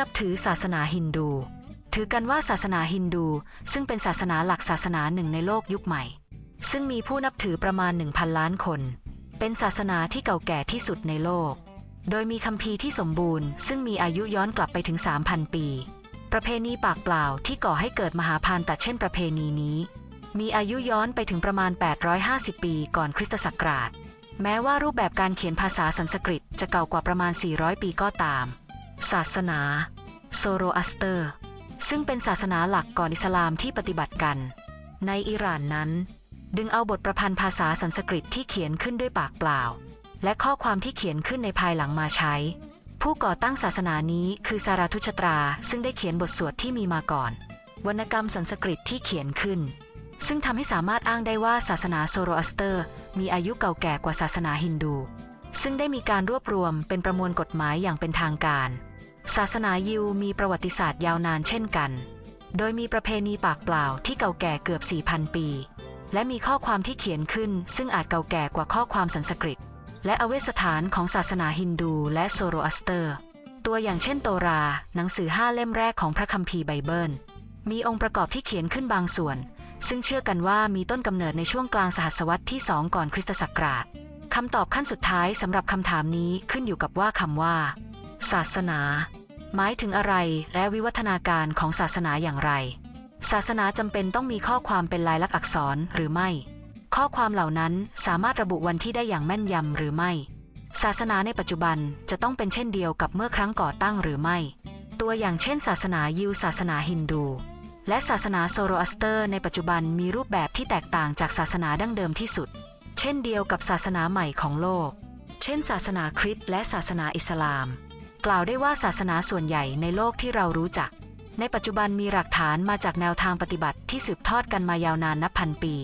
นับถือศาสนาฮินดู ถือกันว่าศาสนาฮินดู ซึ่งเป็นศาสนาหลักศาสนาหนึ่งในโลกยุคใหม่ ซึ่งมีผู้นับถือประมาณ 1,000 ล้านคน เป็นศาสนาที่เก่าแก่ที่สุดในโลก โดยมีคัมภีร์ที่สมบูรณ์ ซึ่งมีอายุย้อนกลับไปถึง 3,000 ปี ประเพณีปากเปล่าที่ก่อให้เกิดมหาพานตัดเช่นประเพณีนี้ มีอายุย้อนไปถึงประมาณ 850 ปีก่อนคริสตศักราชแม้ว่ารูปแบบการเขียนภาษาสันสกฤตจะเก่ากว่าประมาณ 400 ปีก็ตาม ศาสนาโซโรอัสเตอร์ ซึ่งเป็นศาสนาหลักก่อนอิสลามที่ปฏิบัติกัน ในอิหร่านนั้น ดึงเอาบทประพันธ์ภาษาสันสกฤตที่เขียนขึ้นด้วยปากเปล่า และข้อความที่เขียนขึ้นในภายหลังมาใช้ ผู้ก่อตั้งศาสนานี้คือสาราทุชตรา ซึ่งได้เขียนบทสวดที่มีมาก่อน วรรณกรรมสันสกฤตที่เขียนขึ้น ซึ่งทำให้สามารถอ้างได้ว่าศาสนาโซโรอัสเตอร์ มีอายุเก่าแก่กว่าศาสนาฮินดู ซึ่งได้มีการรวบรวมเป็นประมวลกฎหมายอย่างเป็นทางการ ศาสนายิวมีประวัติศาสตร์ยาวนานเช่นกัน โดยมีประเพณีปากเปล่าที่เก่าแก่เกือบ 4,000 ปี และมีข้อความที่เขียนขึ้น ซึ่งอาจเก่าแก่กว่าข้อความสันสกฤต และอเวสถานของศาสนาฮินดูและโซโรอัสเตอร์ ตัวอย่างเช่นโตรา หนังสือห้าเล่มแรกของพระคัมภีร์ไบเบิล มีองค์ประกอบที่เขียนขึ้นบางส่วน ซึ่งเชื่อกันว่ามีต้นกำเนิดในช่วงกลางสหัสวรรษที่2ก่อนคริสตศักราชคำตอบขั้นสุดท้ายสำหรับคำถามนี้ขึ้นอยู่กับว่าคำว่า ศาสนา หมายถึงอะไรและวิวัฒนาการของศาสนาอย่างไร ศาสนาจำเป็นต้องมีข้อความเป็นลายลักษณ์อักษรหรือไม่ ข้อความเหล่านั้นสามารถระบุวันที่ได้อย่างแม่นยำหรือไม่ ศาสนาในปัจจุบันจะต้องเป็นเช่นเดียวกับเมื่อครั้งก่อตั้งหรือไม่ ตัวอย่างเช่น ศาสนายิวศาสนาฮินดูและศาสนาโซโรอัสเตอร์ในปัจจุบันมีรูปแบบที่แตกต่างจากศาสนาดั้งเดิมที่สุด เช่นเดียวกับศาสนาใหม่ของโลก เช่น ศาสนาคริสต์และศาสนาอิสลาม กล่าวได้ว่าศาสนาส่วนใหญ่ในโลกที่เรารู้จัก ในปัจจุบันมีหลักฐานมาจากแนวทางปฏิบัติที่สืบทอดกันมายาวนานนับพันปี